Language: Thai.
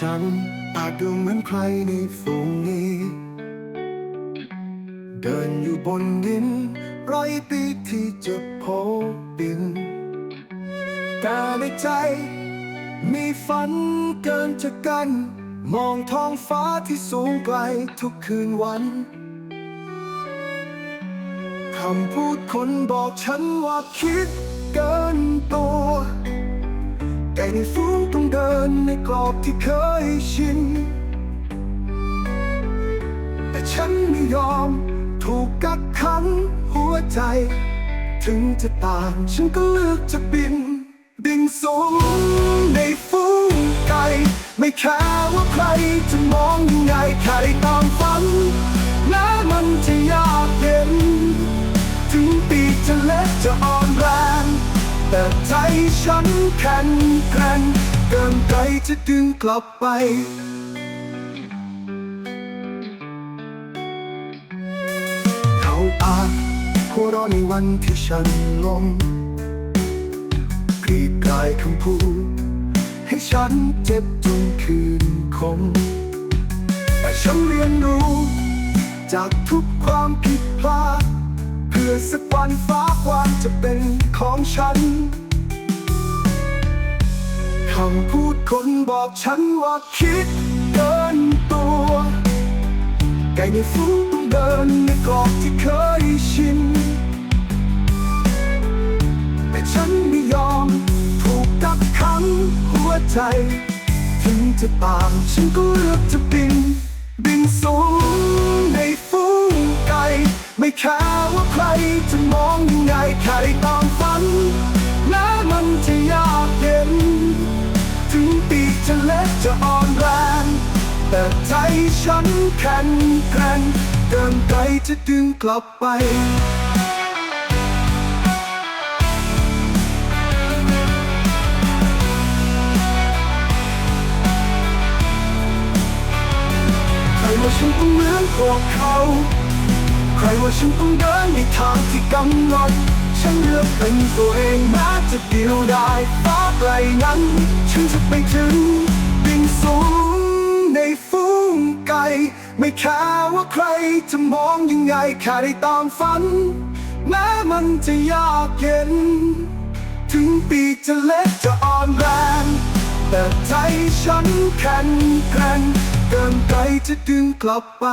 ฉันอาจดูเหมือนใครในฝูงนี้ เดินอยู่บนดินร้อยปีที่จะพบดิน แต่ในใจ มีฝันเกินจะกัน มองท้องฟ้าที่สูงไกลทุกคืนวันคำพูดคนบอกฉันว่าคิดเกินตัว ก่ในฝูงต้องเดินในกรอบที่เคยชิน แต่ฉันไม่ยอม ถูกกักขังหัวใจ ถึงจะต่ามฉันก็เลือกจะบิน บินสูงในฝูงไก่ไม่แค่ว่าใครจะมองยังไงแค่ได้ตามฝันแม้มันจะยากเย็น ถึงปีจะเล็กจะอ่อนแรง แต่ใจฉันแข็งแกร่งเกินไกลจะดึงกลับไปเขาอาจหัวเราะในวันที่ฉันล้มกรีดกลายคำพูดให้ฉันเจ็บจนคืนคงแต่ฉันเรียนรู้จากทุกความผิดพลาด พื่อสักวันฟ้าความจะเป็นของฉันคำพูดคนบอกฉันว่าคิดเกินตัว ไก่ในฝูงต้องเดินในกรอบที่เคยชิน แต่ฉันไม่ยอมถูกกักขังหัวใจ ถึงจะตามฉันก็เลือกจะบิน บินสูงในฝูงไก่ไม่แค่ ไงแค่ได้ตามฝันแม้มันจะยากเย็น ถึงปีจะเล็กจะอ่อนแรง แต่ใจฉันแข็งแกร่งเกินไกลจะดึงกลับไปใครว่าฉันต้องเหมือนพวกเขา ใครว่าฉันต้องเดินในทางที่กำหนด ฉันเลือกเป็นตัวเองแม้จะเดียวดายฟ้าไกลนั้น ฉันจะไปถึงบินสูงในฝูงไก่ไม่แค่ว่าใครจะมองยังไงแค่ได้ตามฝัน แม้มันจะยากเย็น ถึงปีจะเล็กจะอ่อนแรง แต่ใจฉันแข็งแกร่งเกินไกลจะดึงกลับไป